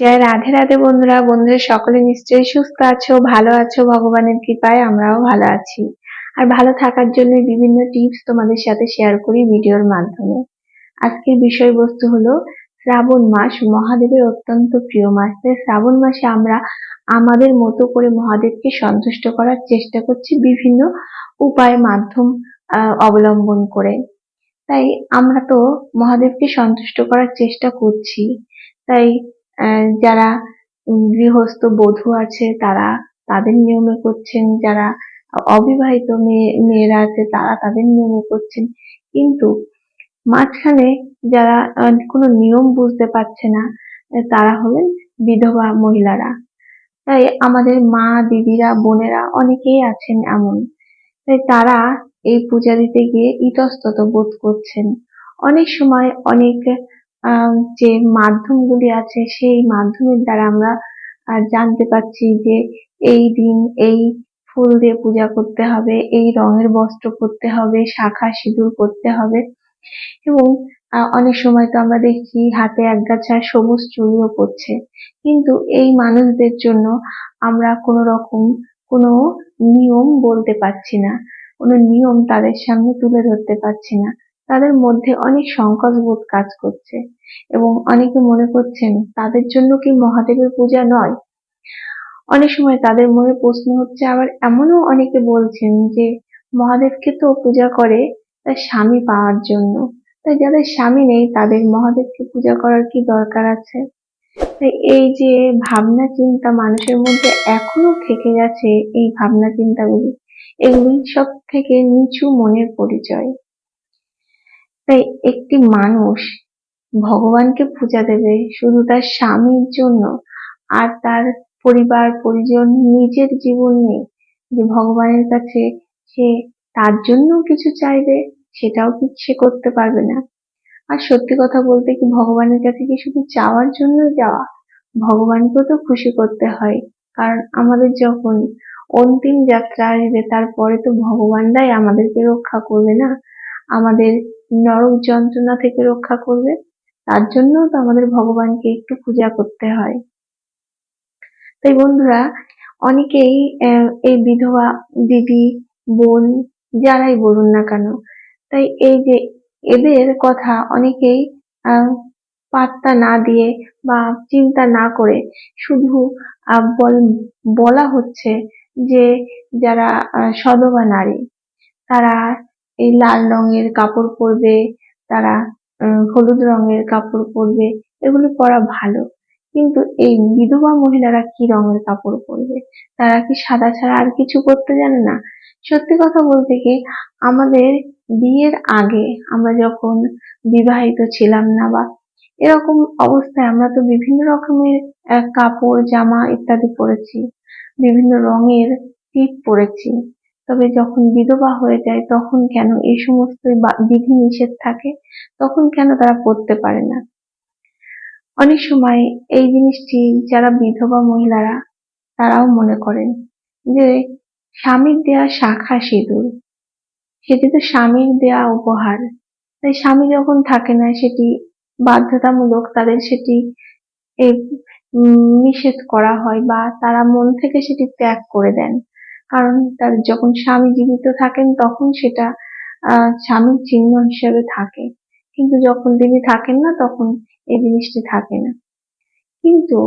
জয় রাধে রাধে বন্ধুরা বন্ধুরা সকলে নিশ্চয়ই সুস্থ আছো, ভালো আছো, ভগবানের কৃপায় আমরাও ভালো আছি। আর ভালো থাকার জন্য বিভিন্ন টিপস তোমাদের সাথে শেয়ার করি ভিডিওর মাধ্যমে। আজকের বিষয়বস্তু হলো, শ্রাবণ মাস মহাদেবের অত্যন্ত প্রিয় মাস। তাই শ্রাবণ মাসে আমরা আমাদের মতো করে মহাদেবকে সন্তুষ্ট করার চেষ্টা করছি বিভিন্ন উপায় মাধ্যম অবলম্বন করে। তাই আমরা তো মহাদেবকে সন্তুষ্ট করার চেষ্টা করছি। তাই আহ, যারা গৃহস্থ বধূ আছে তারা তাদের নিয়মে করছেন। যারা অবিবাহিত মেয়ে মেয়েরা আছে তারা তাদের নিয়মে করছেন। কিন্তু মাঝখানে যারা কোনো নিয়ম বুঝতে পারছে না তারা হলেন বিধবা মহিলারা। তাই আমাদের মা দিদিরা বোনেরা অনেকেই আছেন এমন। তাই তারা এই পূজা দিতে গিয়ে ইতস্তত বোধ করছেন। অনেক সময় অনেক যে মাধ্যমগুলি আছে, সেই মাধ্যমের দ্বারা আমরা জানতে পারছি যে এই দিন এই ফুল দিয়ে পূজা করতে হবে, এই রঙের বস্ত্র পরতে হবে, শাখা সিঁদুর করতে হবে। এবং অনেক সময় তো আমরা দেখছি হাতে একগাছা সবুজ চুড়িও পরছে। কিন্তু এই মানুষদের জন্য আমরা কোনো রকম কোনো নিয়ম বলতে পারছি না। কোনো নিয়ম তাদের সামনে তুলে ধরতে পারছি না। তাদের মধ্যে অনেক সংকোচ বোধ কাজ করছে এবং অনেকে মনে করছেন, তাদের জন্য কি মহাদেবের পূজা নয়? অনেক সময় তাদের মনে প্রশ্ন হচ্ছে, আবার এমনও অনেকে বলছেন যে মহাদেবকে তো পূজা করে তার স্বামী পাওয়ার জন্য। তাই যাদের স্বামী নেই, তাদের মহাদেবকে পূজা করার কি দরকার আছে? তাই এই যে ভাবনা চিন্তা মানুষের মধ্যে এখনও থেকে গেছে এই ভাবনা চিন্তাগুলি, এগুলি সব থেকে নিচু মনের পরিচয়। তাই একটি মানুষ ভগবানকে পূজা দেবে শুধু তার স্বামীর জন্য আর তার পরিবার, পরিজন, নিজের জীবন নেই যে ভগবানের কাছে সে তার জন্য কিছু চাইবে, সেটাও কি সে করতে পারবে না। আর সত্যি কথা বলতে কি ভগবানের কাছে কি শুধু চাওয়ার জন্য যাওয়া? ভগবানকেও তো খুশি করতে হয়। কারণ আমাদের যখন অন্তিম যাত্রা আসবে, তারপরে তো ভগবানরাই আমাদেরকে রক্ষা করবে না। আমাদের নরক যন্ত্রণা থেকে রক্ষা করবে, তার জন্য তো আমাদের ভগবানকে একটু পূজা করতে হয়। তাই বন্ধুরা, অনেকেই এই বিধবা দিদি, বোন, যারাই বলুন না কেন, তাই এই যে এদের কথা অনেকেই পাত্তা না দিয়ে বা চিন্তা না করে শুধু বলা হচ্ছে যে যারা সধবা নারী, তারা এই লাল রঙের কাপড় পরবে, তারা হলুদ রঙের কাপড় পরবে, এগুলো পরা ভালো। কিন্তু এই বিধবা মহিলারা কি রঙের কাপড় পরবে? তারা কি সাদা ছাড়া আর কিছু করতে জানে না? সত্যি কথা বলতে কি, আমাদের বিয়ের আগে আমরা যখন বিবাহিত ছিলাম না বা এরকম অবস্থায় আমরা তো বিভিন্ন রকমের কাপড়, জামা ইত্যাদি পরেছি, বিভিন্ন রঙের টিপ পরেছি। তবে যখন বিধবা হয়ে যায়, তখন কেন এই সমস্ত বিধি নিষেধ থাকে? তখন কেন তারা পড়তে পারে না? অনেক সময় এই জিনিসটি যারা বিধবা মহিলারা, তারাও মনে করেন যে স্বামীর দেয়া শাখা সিঁদুর, সেটি তো স্বামীর দেয়া উপহার। তাই স্বামী যখন থাকে না, সেটি বাধ্যতামূলক তাদের সেটি নিষেধ করা হয় বা তারা মন থেকে সেটি ত্যাগ করে দেন। কারণ তার যখন স্বামী জীবিত থাকেন, তখন সেটা স্বামীর চিহ্ন হিসেবে থাকে। কিন্তু যখন তিনি থাকেন না, তখন এই জিনিসটি থাকে না। কিন্তু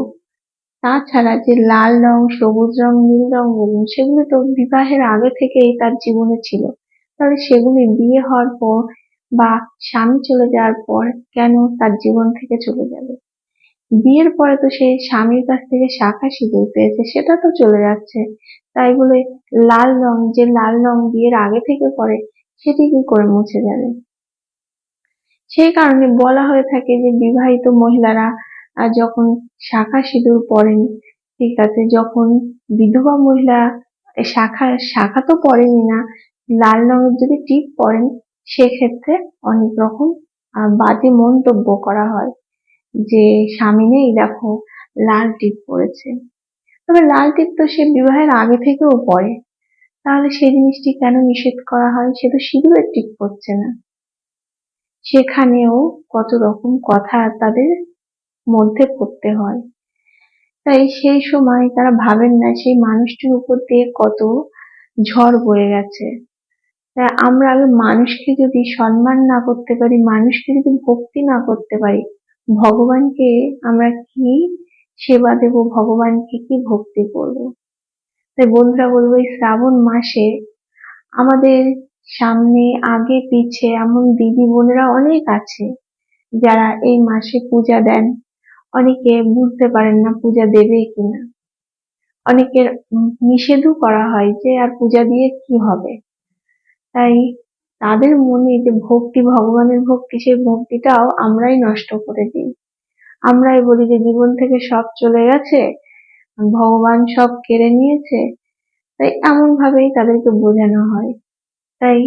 তাছাড়া যে লাল রং, সবুজ রং, নীল রং বলুন, সেগুলো তো বিবাহের আগে থেকেই তার জীবনে ছিল। তাহলে সেগুলি বিয়ে হওয়ার পর বা স্বামী চলে যাওয়ার পর কেন তার জীবন থেকে চলে যাবে? বিয়ের পরে তো সে স্বামীর কাছ থেকে শাখা সিঁদুর পেয়েছে, সেটা তো চলে যাচ্ছে। তাই বলে লাল রং, যে লাল রং বিয়ের আগে থেকে পরে, সেটি কি করে মুছে যাবে? সেই কারণে বলা হয়ে থাকে যে বিবাহিত মহিলারা যখন শাখা সিঁদুর পরেন ঠিক আছে, যখন বিধবা মহিলা শাখা শাখা তো পরেনি না, লাল রঙের যদি টিপ পরেন সেক্ষেত্রে অনেক রকম বাজে মন্তব্য করা হয়। যে স্বামী নেই, দেখো, লাল টিপ পড়েছে। তবে লাল টিপ তো সে বিবাহের আগে থেকেও পরে তাহলে সেই জিনিসটি কেন নিষেধ করা হয়? সে তো সিঁদুরের টিপ পরছে না। সেখানেও কত রকম কথা তাদের মধ্যে পড়তে হয়। তাই সেই সময় তারা ভাবেন না, সেই মানুষটির উপর দিয়ে কত ঝড় বয়ে গেছে। তাই আমরা মানুষকে যদি সম্মান না করতে পারি, মানুষকে যদি ভক্তি না করতে পারি ভগবানকে আমরা কি সেবা দেব? ভগবানকে কি ভক্তি করব? তাই বন্ধুরা বলব, এই শ্রাবণ মাসে আমাদের সামনে, আগে, পিছে এমন দিদি বোনেরা অনেক আছে যারা এই মাসে পূজা দেন। অনেকে বুঝতে পারেন না পূজা দেবে কিনা। অনেকের নিষেধও করা হয় যে, আর পূজা দিয়ে কি হবে? তাই তাদের মনে যে ভক্তি, ভগবানের ভক্তি, সেই ভক্তিটাও আমরাই নষ্ট করে দিই। আমরাই বলি যে জীবন থেকে সব চলে গেছে, ভগবান সব কেড়ে নিয়েছে। তাই এমন ভাবেই তাদেরকে বোঝানো হয়। তাই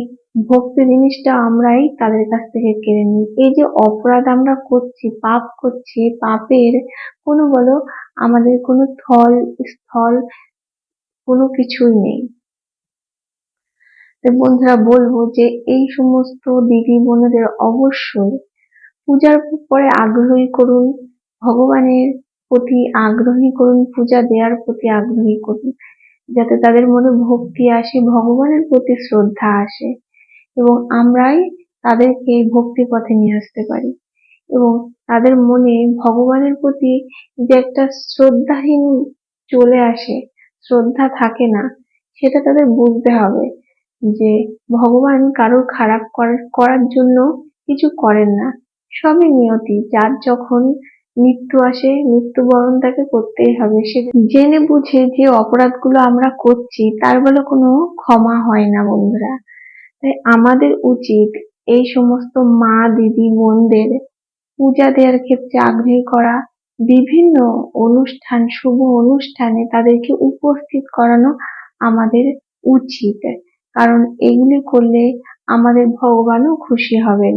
ভক্তি জিনিসটা আমরাই তাদের কাছ থেকে কেড়ে নিই। এই যে অপরাধ আমরা করছি, পাপ করছি, পাপের কোনো বলো, আমাদের কোনো থল স্থল কোনো কিছুই নেই। বন্ধুরা বলব যে এই সমস্ত দিদি বোনেদের অবশ্যই পূজার পরে আগ্রহী করুন, ভগবানের প্রতি আগ্রহী করুন, পূজা দেওয়ার প্রতি আগ্রহী করুন, যাতে তাদের মনে ভক্তি আসে, ভগবানের প্রতি শ্রদ্ধা আসে এবং আমরাই তাদেরকে ভক্তি পথে নিয়ে আসতে পারি এবং তাদের মনে ভগবানের প্রতি যে একটা শ্রদ্ধাহীন চলে আসে, শ্রদ্ধা থাকে না, সেটা তাদের বুঝতে হবে। যে ভগবান কারোর খারাপ করার জন্য কিছু করেন না। সবই নিয়তি, যার যখন মৃত্যু আসে, মৃত্যুবরণ তাকে করতেই হবে। সে জেনে বুঝে যে অপরাধগুলো আমরা করছি, তার বলে কোনো ক্ষমা হয় না বন্ধুরা। তাই আমাদের উচিত এই সমস্ত মা, দিদি, বোনদের পূজা দেওয়ার ক্ষেত্রে আগ্রহী করা। বিভিন্ন অনুষ্ঠান, শুভ অনুষ্ঠানে তাদেরকে উপস্থিত করানো আমাদের উচিত। কারণ এগুলি করলে আমাদের ভগবানও খুশি হবেন।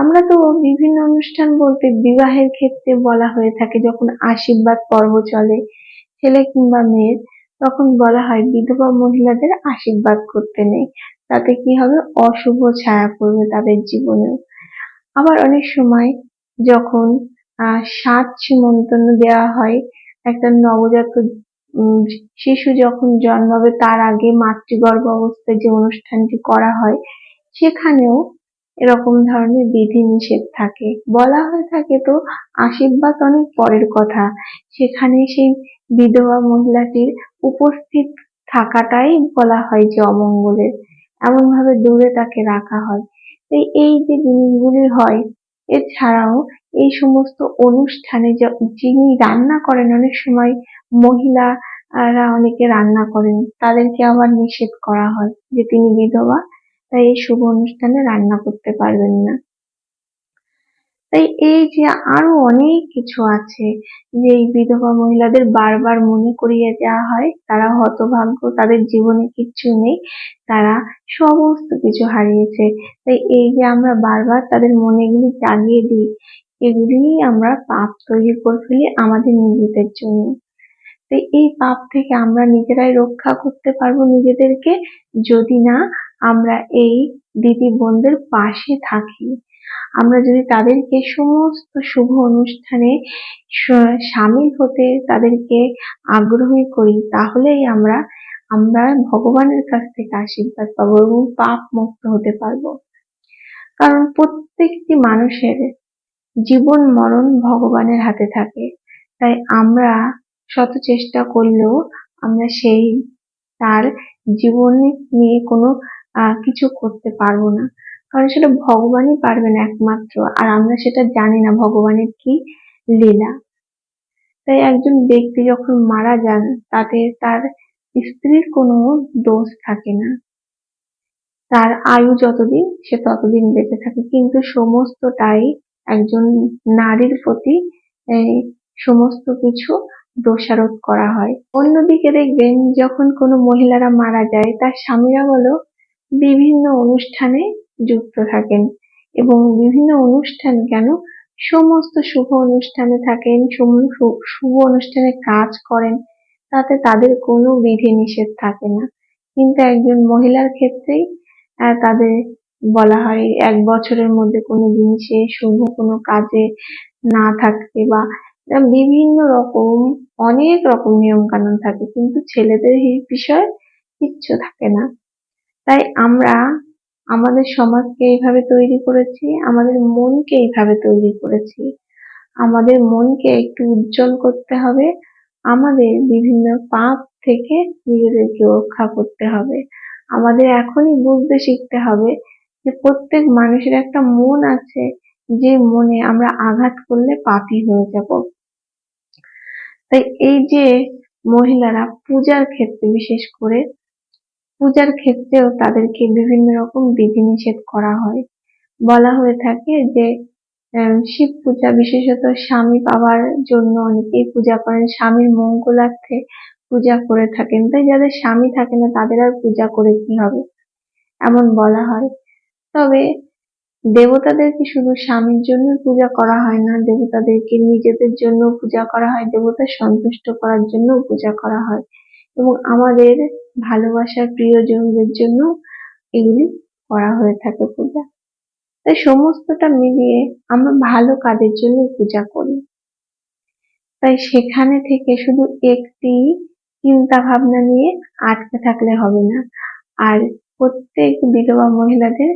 আমরা তো বিভিন্ন অনুষ্ঠান বলতে বিবাহের ক্ষেত্রে বলা হয়ে থাকে, যখন আশীর্বাদ পর্ব চলে, ছেলে কিংবা মেয়ের, তখন বলা হয় বিধবা মহিলাদের আশীর্বাদ করতে নেই। তাতে কি হবে? অশুভ ছায়া পড়বে তাদের জীবনেও। আবার অনেক সময় যখন সাত সীমন্তন্ন দেওয়া হয়, একটা নবজাত শিশু যখন জন্মাবে তার আগে মাতৃগর্ভ অবস্থায় যে অনুষ্ঠানটি করা হয়, সেখানেও এরকম ধরনের বিধি নিষেধ থাকে। বলা হয়ে থাকে তো, আশীর্বাদ অনেক পরের কথা। সেখানে সেই বিধবা মহিলাটির উপস্থিত থাকাটাই বলা হয় যে অমঙ্গলের। এমন ভাবে দূরে তাকে রাখা হয়। তাই এই যে জিনিসগুলি হয়, এছাড়াও এই সমস্ত অনুষ্ঠানে যিনি রান্না করেন, অনেক সময় মহিলারা অনেকে রান্না করেন, তাদেরকে আবার নিষেধ করা হয় যে তিনি বিধবা, তাই এই শুভ অনুষ্ঠানে রান্না করতে পারবেন না। তাই এই যে আরও অনেক কিছু আছে যে এই বিধবা মহিলাদের বারবার মনে করিয়ে দেওয়া হয়, তারা হতভাগ্য, তাদের জীবনে কিচ্ছু নেই, তারা সমস্ত কিছু হারিয়েছে। তাই এই যে আমরা বারবার তাদের মনে এগুলি জাগিয়ে দিই এগুলি আমরা পাপ তৈরি করে ফেলি আমাদের নিজেদের জন্য। তাই এই পাপ থেকে আমরা নিজেরাই রক্ষা করতে পারব নিজেদেরকে, যদি না আমরা এই দিদি বোনদের পাশে থাকি। আমরা যদি তাদেরকে সমস্ত শুভ অনুষ্ঠানে সামিল হতে তাদেরকে আগ্রহী করি, তাহলেই আমরা আমরা ভগবানের কাছ থেকে আশীর্বাদ পাবো এবং পাপ মুক্ত হতে পারব। কারণ প্রত্যেকটি মানুষের জীবন মরণ ভগবানের হাতে থাকে। তাই আমরা শত চেষ্টা করলেও আমরা সেই, তার জীবন নিয়ে কোনো কিছু করতে পারব না। কারণ সেটা ভগবানই পারবেন একমাত্র, আর আমরা সেটা জানি না ভগবানের কি লীলা। তাই একজন ব্যক্তি যখন মারা যান, তাতে তার স্ত্রীর কোনো দোষ থাকে না। তার আয়ু যতদিন, সে ততদিন বেঁচে থাকে। কিন্তু সমস্তটাই একজন নারীর প্রতি সমস্ত কিছু দোষারোপ করা হয়। অন্যদিকে দেখবেন, যখন কোনো মহিলারা মারা যায়, তার স্বামীরা বলো বিভিন্ন অনুষ্ঠানে যুক্ত থাকেন এবং বিভিন্ন অনুষ্ঠান কেন? সমস্ত শুভ অনুষ্ঠানে থাকেন, শুভ অনুষ্ঠানে কাজ করেন, তাতে তাদের কোনো বিধি নিষেধ থাকে না। কিন্তু একজন মহিলার ক্ষেত্রেই তাদের বলা হয়, এক বছরের মধ্যে কোনো জিনিসে শুভ কোনো কাজে না থাকতে বা বিভিন্ন রকম, অনেক রকম নিয়ম কানুন থাকে, কিন্তু ছেলেদের বিষয়ে কিচ্ছু থাকে না। তাই আমরা আমাদের সমাজকে এইভাবে তৈরি করেছি, আমাদের মনকে এইভাবে তৈরি করেছি। আমাদের মনকে একটু উজ্জ্বল করতে হবে, আমাদের বিভিন্ন পাপ থেকে নিজেদেরকে রক্ষা করতে হবে। আমাদের এখনই বুঝতে শিখতে হবে যে প্রত্যেক মানুষের একটা মন আছে, যে মনে আমরা আঘাত করলে পাপি হয়ে যাব। তাই এই যে মহিলারা পূজার ক্ষেত্রে, বিশেষ করে পূজার ক্ষেত্রেও তাদেরকে বিভিন্ন রকম বিধিনিষেধ করা হয়। বলা হয়ে থাকে যে শিব পূজা বিশেষত স্বামী পাওয়ার জন্য অনেকেই পূজা করেন। স্বামীর মঙ্গলার্থে পূজা করে থাকেন। তাই যাদের স্বামী থাকে না, তাদের আর পূজা করে কি হবে? এমন বলা হয়। তবে দেবতাদেরকে শুধু স্বামীর জন্য পূজা করা হয় না, দেবতাদেরকে নিজেদের জন্য পূজা করা হয়, দেবতা সন্তুষ্ট করার জন্য পূজা করা হয়। এবং আমাদের ভালোবাসার প্রিয়জনদের জন্য এগুলি করা হয়ে থাকে পূজা। তাই সমস্তটা মিলিয়ে আমরা ভালো কাজের জন্য পূজা করি। তাই সেখানে থেকে শুধু একটি চিন্তা ভাবনা নিয়ে আটকে থাকলে হবে না। আর প্রত্যেক বিধবা মহিলাদের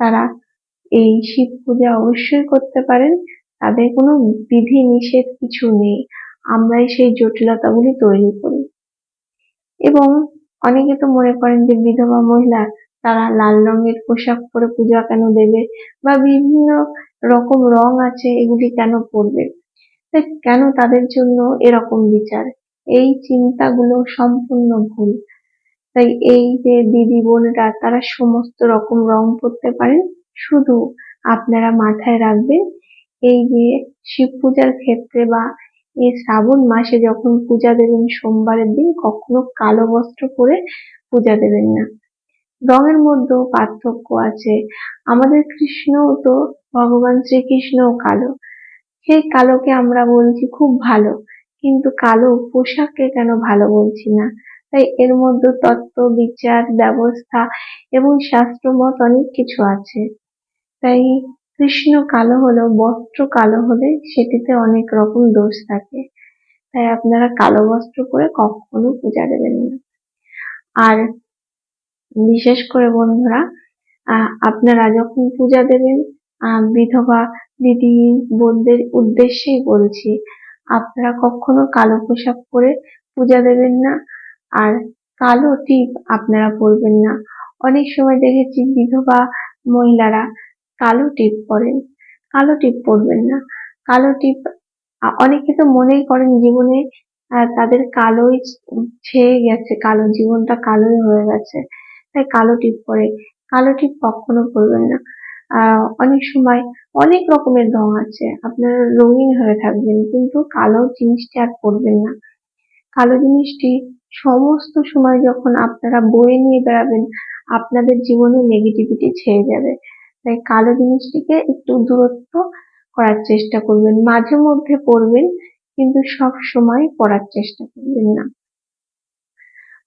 তারা এই শিব পূজা অবশ্যই করতে পারেন। তাদের কোনো বিধি নিষেধ কিছু নেই। আমরাই সেই জটিলতাগুলি তৈরি করি। এবং অনেকে তো মনে করেন যে বিধবা মহিলা, তারা লাল রঙের পোশাক পরে পূজা কেন দেবে? বা বিভিন্ন রকম রং আছে, এগুলি কেন পরবে? কেন তাদের জন্য এরকম বিচার? এই চিন্তাগুলো সম্পূর্ণ ভুল। তাই এই যে দিদি বোনেরা, তারা সমস্ত রকম রং পরতে পারেন। শুধু আপনারা মাথায় রাখবেন, এই যে শিব পূজার ক্ষেত্রে বা এই শ্রাবণ মাসে যখন পূজা দেবেন সোমবারের দিন, কখনো কালো বস্ত্র পরে পূজা দেবেন না। রঙের মধ্যেও পার্থক্য আছে। আমাদের কৃষ্ণও তো, ভগবান শ্রীকৃষ্ণও কালো। সেই কালোকে আমরা বলছি খুব ভালো, কিন্তু কালো পোশাককে কেন ভালো বলছি না? তাই এর মধ্যে তত্ত্ব, বিচার, ব্যবস্থা এবং শাস্ত্রমত অনেক কিছু আছে। তাই কৃষ্ণ কালো হলেও বস্ত্র কালো হলে সেটিতে অনেক রকম দোষ থাকে। তাই আপনারা কালো বস্ত্র পরে কখনো পূজা দেবেন না। আর বিশেষ করে বন্ধুরা আপনারা যখন পূজা দেবেন বিধবা, দিদি বোনদের উদ্দেশ্যেই বলছি, আপনারা কখনো কালো পোশাক পরে পূজা দেবেন না। আর কালো টিপ আপনারা পরবেন না। অনেক সময় দেখেছি বিধবা মহিলারা কালো টিপ পরেন কালো টিপ পরবেন না। কালো টিপ অনেকে তো মনেই করেন জীবনে তাদের কালোই ছেয়ে গেছে, কালো জীবনটা কালোই হয়ে গেছে। তাই কালো টিপ পরে, কালো টিপ কখনো পরবেন না। অনেক সময় অনেক রকমের রং আছে, আপনারা রঙিন হয়ে থাকবেন, কিন্তু কালো জিনিসটি আর পরবেন না। কালো জিনিসটি সমস্ত সময় যখন আপনারা বয়ে নিয়ে বেড়াবেন, আপনাদের জীবনে নেগেটিভিটি ছেয়ে যাবে। তাই কালো জিনিসটিকে একটু দূরত্ব করার চেষ্টা করবেন। মাঝে মধ্যে পরবেন, কিন্তু সব সময় পরার চেষ্টা করবেন না।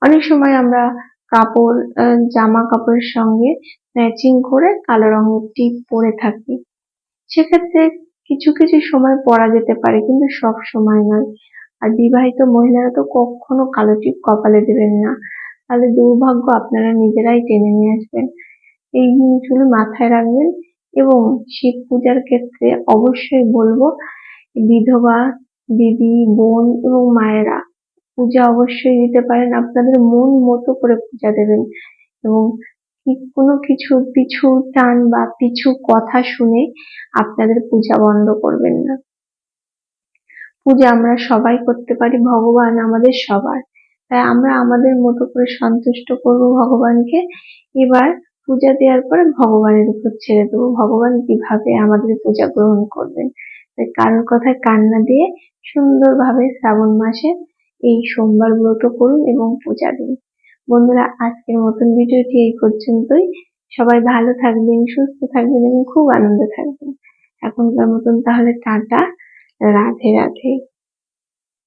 অনেক সময় আমরা কাপড় জামা কাপড়ের সঙ্গে ম্যাচিং করে কালো রঙের টিপ পরে থাকি। সেক্ষেত্রে কিছু কিছু সময় পরা যেতে পারে, কিন্তু সব সময় নয়। আর বিবাহিত মহিলারা তো কখনো কালো টিপ কপালে দেবেন না। তাহলে দুর্ভাগ্য আপনারা নিজেরাই টেনে নিয়ে আসবেন। এই জিনিসগুলো মাথায় রাখবেন এবং শিব পূজার ক্ষেত্রে অবশ্যই বলব, বিধবা, দিদি, বোন এবং মায়েরা পূজা অবশ্যই দিতে পারেন। আপনাদের মন মতো করে পূজা দেবেন এবং কোনো কিছু পিছু টান বা পিছু কথা শুনে আপনাদের পূজা বন্ধ করবেন না। পূজা আমরা সবাই করতে পারি, ভগবান আমাদের সবার। তাই আমরা আমাদের মতো করে সন্তুষ্ট করব ভগবানকে। এবার পূজা দেওয়ার পরে ভগবানের উপর ছেড়ে দেবো। ভগবান কীভাবে আমাদের পূজা গ্রহণ করবেন? কারোর কথায় কান্না দিয়ে সুন্দরভাবে শ্রাবণ মাসে এই সোমবার ব্রত করুন এবং পূজা দিন। বন্ধুরা, আজকের মতন ভিডিওটি এই পর্যন্তই। সবাই ভালো থাকবেন, সুস্থ থাকবেন এবং খুব আনন্দে থাকবেন। এখনকার মতন তাহলে টাটা। রাধে রাধে।